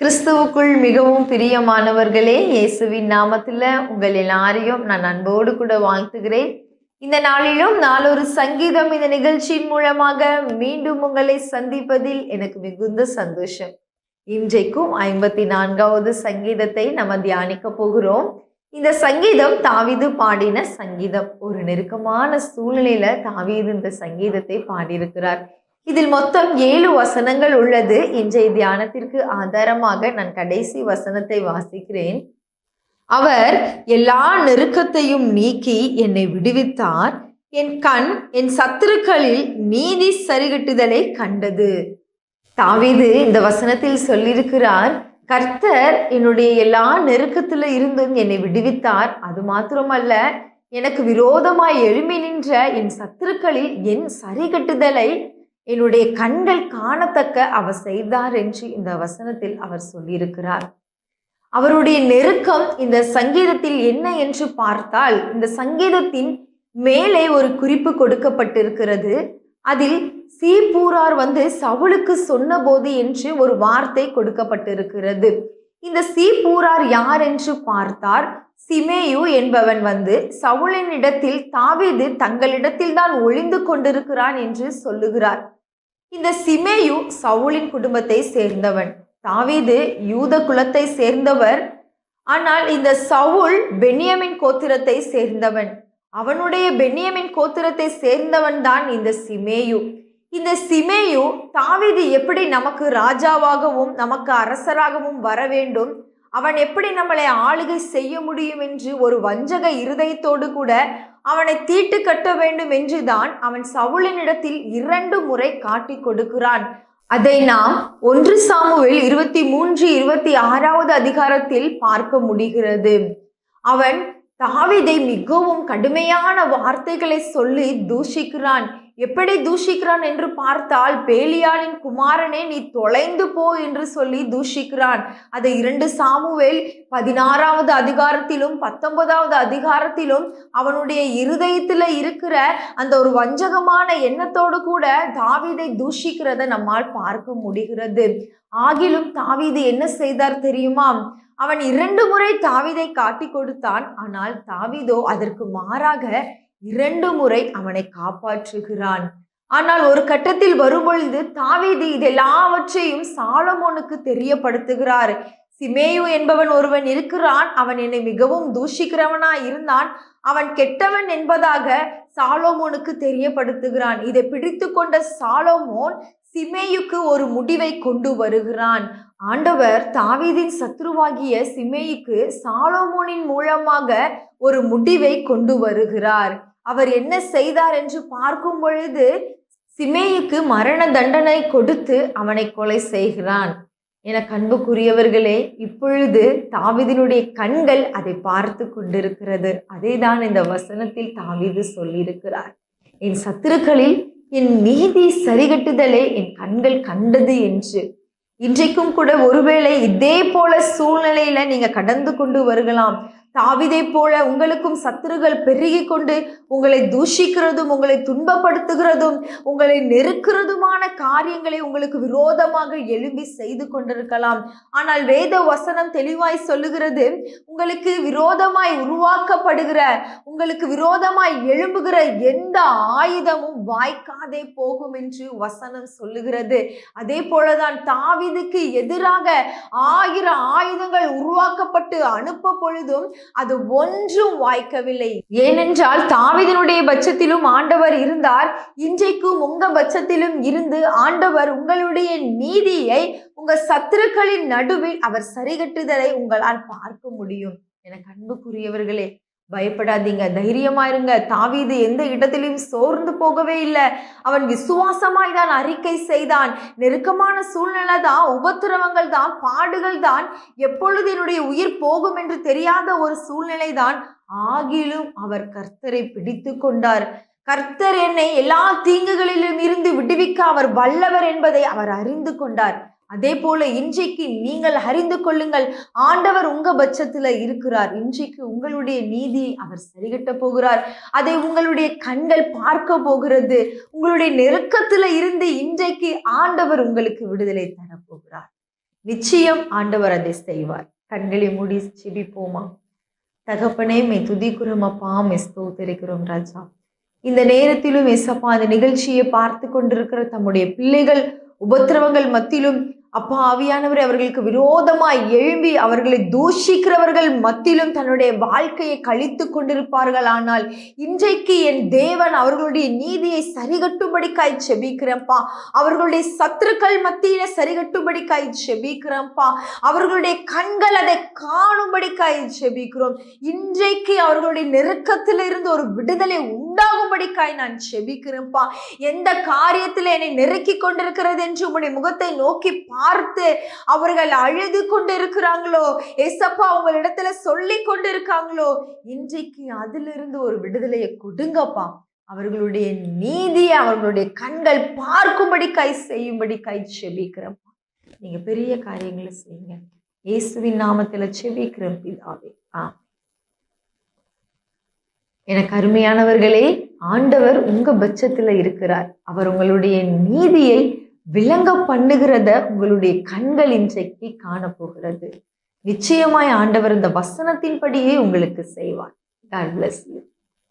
கிறிஸ்துவுக்குள் மிகவும் பிரியமானவர்களே இயேசுவின் நாமத்துல உங்கள் எல்லாரையும் நான் அன்போடு கூட வாழ்த்துகிறேன். இந்த நாளிலும் நாளொரு சங்கீதம் இந்த நிகழ்ச்சியின் மூலமாக மீண்டும் உங்களை சந்திப்பதில் எனக்கு மிகுந்த சந்தோஷம். இன்றைக்கும் ஐம்பத்தி நான்காவது சங்கீதத்தை நம்ம தியானிக்க போகிறோம். இந்த சங்கீதம் தாவீது பாடின சங்கீதம். ஒரு நெருக்கமான சூழ்நிலையில தாவீது இந்த சங்கீதத்தை பாடியிருக்கிறார். இதில் மொத்தம் ஏழு வசனங்கள் உள்ளது. இன்றைய தியானத்திற்கு ஆதாரமாக நான் கடைசி வசனத்தை வாசிக்கிறேன். அவர் எல்லா நெருக்கத்தையும் நீக்கி என்னை விடுவித்தார். என் கண் என் சத்துருக்களில் நீதி சரிகட்டுதலை கண்டது. தாவிது இந்த வசனத்தில் சொல்லியிருக்கிறார் கர்த்தர் என்னுடைய எல்லா நெருக்கத்துல இருந்தும் என்னை விடுவித்தார். அது மாத்திரமல்ல எனக்கு விரோதமாய் எழுமி நின்ற என் சத்துருக்களில் என் சரிகட்டுதலை என்னுடைய கண்கள் காணத்தக்க அவர் செய்தார் என்று இந்த வசனத்தில் அவர் சொல்லியிருக்கிறார். அவருடைய நெருக்கம் இந்த சங்கீதத்தில் என்ன என்று பார்த்தால் இந்த சங்கீதத்தின் மேலே ஒரு குறிப்பு கொடுக்கப்பட்டிருக்கிறது. அதில் சீபூரார் வந்து சவுளுக்கு சொன்னபோது என்று ஒரு வார்த்தை கொடுக்கப்பட்டிருக்கிறது. இந்த சீபூரார் யார் என்று பார்த்தார் சிமேயு என்பவன் வந்து சவுலின் இடத்தில் தாவீது தங்களிடத்தில் தான் ஒளிந்து கொண்டிருக்கிறான் என்று சொல்லுகிறார். இந்த சிமேயு சவுலின் குடும்பத்தை சேர்ந்தவன். தாவீது யூத குலத்தை சேர்ந்தவர். ஆனால் இந்த சவுல் பென்னியமின் கோத்திரத்தை சேர்ந்தவன். அவனுடைய பென்னியமின் கோத்திரத்தை சேர்ந்தவன் தான் இந்த சிமேயு. இந்த சிமேயு தாவீது எப்படி நமக்கு ராஜாவாகவும் நமக்கு அரசராகவும் வர வேண்டும்? அவன் எப்படி நம்மளை ஆளுகை செய்ய முடியும் என்று ஒரு வஞ்சக இருதயத்தோடு கூட அவனை தீட்டு கட்ட வேண்டும் என்றுதான் அவன் சவுளினிடத்தில் இரண்டு முறை காட்டி கொடுக்கிறான். அதை நாம் ஒன்று சாமுவில் இருபத்தி மூன்று இருபத்தி ஆறாவது அதிகாரத்தில் பார்க்க முடிகிறது. அவன் தாவிதை மிகவும் கடுமையான வார்த்தைகளை சொல்லி தூஷிக்கிறான். எப்படி தூஷிக்கிறான் என்று பார்த்தால் பேலியாளின் குமாரனே நீ தொலைந்து போ என்று சொல்லி தூஷிக்கிறான். அதை இரண்டு சாமுவேல் பதினாறாவது அதிகாரத்திலும் பத்தொன்பதாவது அதிகாரத்திலும் அவனுடைய இருதயத்தில் இருக்கிற அந்த ஒரு வஞ்சகமான எண்ணத்தோடு கூட தாவீதை தூஷிக்கிறத நம்மால் பார்க்க முடிகிறது. ஆகிலும் தாவிது என்ன செய்தார் தெரியுமா? அவன் இரண்டு முறை தாவீதை காட்டி கொடுத்தான். ஆனால் தாவிதோ அதற்கு மாறாக இரண்டு முறை அவனை காப்பாற்றுகிறான். ஆனால் ஒரு கட்டத்தில் வரும்பொழுது தாவீது இதெல்லாவற்றையும் சாலமோனுக்கு தெரியப்படுத்துகிறார். சிமேயு என்பவன் ஒருவன் இருக்கிறான். அவன் என்னை மிகவும் தூஷிக்கிறவனா இருந்தான். அவன் கெட்டவன் என்பதாக சாலோமோனுக்கு தெரியப்படுத்துகிறான். இதை பிடித்து கொண்ட சாலோமோன் சிமேயுக்கு ஒரு முடிவை கொண்டு வருகிறான். ஆண்டவர் தாவீதின் சத்ருவாகிய சிமேயுக்கு சாலோமோனின் மூலமாக ஒரு முடிவை கொண்டு வருகிறார். அவர் என்ன செய்தார் என்று பார்க்கும் பொழுது சிமேயுக்கு மரண தண்டனை கொடுத்து அவனை கொலை செய்கிறான். என கண்புக்குரியவர்களே இப்பொழுது தாவிதினுடைய கண்கள் அதை பார்த்து கொண்டிருக்கிறது. அதைதான் இந்த வசனத்தில் தாவிது சொல்லியிருக்கிறார். என் சத்துருக்களில் என் நீதி சரிகட்டுதலே என் கண்கள் கண்டது என்று. இன்றைக்கும் கூட ஒருவேளை இதே போல சூழ்நிலையில நீங்க கடந்து கொண்டு வருகலாம். தாவிதை போல உங்களுக்கும் சத்துருகள் பெருகி கொண்டு உங்களை தூஷிக்கிறதும் உங்களை துன்பப்படுத்துகிறதும் உங்களை நெருக்கிறதுமான காரியங்களை உங்களுக்கு விரோதமாக எழும்பி செய்து கொண்டிருக்கலாம். ஆனால் வேத வசனம் தெளிவாய் சொல்லுகிறது உங்களுக்கு விரோதமாய் உருவாக்கப்படுகிற உங்களுக்கு விரோதமாய் எழும்புகிற எந்த ஆயுதமும் வாய்க்காதே போகும் என்று வசனம் சொல்லுகிறது. அதே போலதான் தாவிதுக்கு எதிராக ஆயிரம் ஆயுதங்கள் உருவாக்கப்பட்டு அனுப்ப பொழுதும் அது ஒன்றும் வாய்க்கவில்லை. ஏனென்றால் தாவிதனுடைய பட்சத்திலும் ஆண்டவர் இருந்தார். இன்றைக்கும் உங்க பட்சத்திலும் இருந்து ஆண்டவர் உங்களுடைய நீதியை உங்க சத்துருக்களின் நடுவில் அவர் சரிகட்டுதலை உங்களால் பார்க்க முடியும். எனக்கு அன்புக்குரியவர்களே பயப்படாதீங்க. தைரியமா இருங்க. தாவீது எந்த இடத்திலும் சோர்ந்து போகவே இல்லை. அவன் விசுவாசமாய் தான் அறிக்கை செய்தான். நெருக்கமான சூழ்நிலை தான் உபத்திரவங்கள் தான் பாடுகள் தான். எப்பொழுது என்னுடைய உயிர் போகும் என்று தெரியாத ஒரு சூழ்நிலை தான் ஆகிலும் அவர் கர்த்தரை பிடித்து கொண்டார். கர்த்தர் என்னை எல்லா தீங்குகளிலும் இருந்து விடுவிக்க அவர் வல்லவர் என்பதை அவர் அறிந்து கொண்டார். அதே போல இன்றைக்கு நீங்கள் அறிந்து கொள்ளுங்கள் ஆண்டவர் உங்க பட்சத்துல இருக்கிறார். இன்றைக்கு உங்களுடைய நீதி அவர் சரிகட்ட போகிறார். அதை உங்களுடைய கண்கள் பார்க்க போகிறது. உங்களுடைய நெருக்கத்துல இருந்து இன்றைக்கு ஆண்டவர் உங்களுக்கு விடுதலை தரப்போகிறார். நிச்சயம் ஆண்டவர் அதை செய்வார். கண்களை மூடி செபிப்போமா? தகப்பனே மே துதிக்கிறோம் அப்பா மே ஸ்தோத்தரிக்கிறோம் ராஜா. இந்த நேரத்திலும் எசப்பா அந்த நிகழ்ச்சியை பார்த்து கொண்டிருக்கிற தம்முடைய பிள்ளைகள் உபத்திரவங்கள் மத்தியிலும் அப்பா ஆவியானவர் அவர்களுக்கு விரோதமாய் எழும்பி அவர்களை தூஷிக்கிறவர்கள் மத்தியிலும் தன்னுடைய வாழ்க்கையை கழித்து கொண்டிருப்பார்கள். ஆனால் இன்றைக்கு என் தேவன் அவர்களுடைய நீதியை சரிகட்டும்படிக்காய் செபிக்கிறேன்ப்பா. அவர்களுடைய சத்துருக்கள் மத்தியில சரிகட்டும்படிக்காய் செபிக்கிறேன்ப்பா. அவர்களுடைய கண்கள் அதை காணும்படிக்காய் செபிக்கிறோம். இன்றைக்கு அவர்களுடைய நெருக்கத்திலிருந்து ஒரு விடுதலை உண்டாகும்படிக்காய் நான் செபிக்கிறேன்ப்பா. எந்த காரியத்தில் என்னை நெருக்கி கொண்டிருக்கிறது என்று உம்முடைய முகத்தை நோக்கி பா பார்த்து அவர்கள் அழுது கொண்டிருக்கிறாங்களோ? எசப்பா உங்களிடத்துல சொல்லி கொண்டிருக்காங்களோ? இன்றைக்கு அதிலிருந்து ஒரு விடுதலையை கொடுங்கப்பா. அவர்களுடைய நீதியை அவர்களுடைய கண்கள் பார்க்கும்படி கை செய்யும்படி கை செபிக்கிறப்பா நீங்க பெரிய காரியங்களை செய்யுங்க. இயேசுவின் நாமத்துல செபிக்கிறோம் பிதாவே. ஆ எனக்கு அருமையானவர்களே ஆண்டவர் உங்க பட்சத்துல இருக்கிறார். அவர் உங்களுடைய நீதியை விளங்க பண்ணுகிறத உங்களுடைய கண்கள் இன்றைக்கு காணப்போகிறது. நிச்சயமாய் ஆண்டவர் இந்த வசனத்தின்படியே உங்களுக்கு செய்வார். God bless you.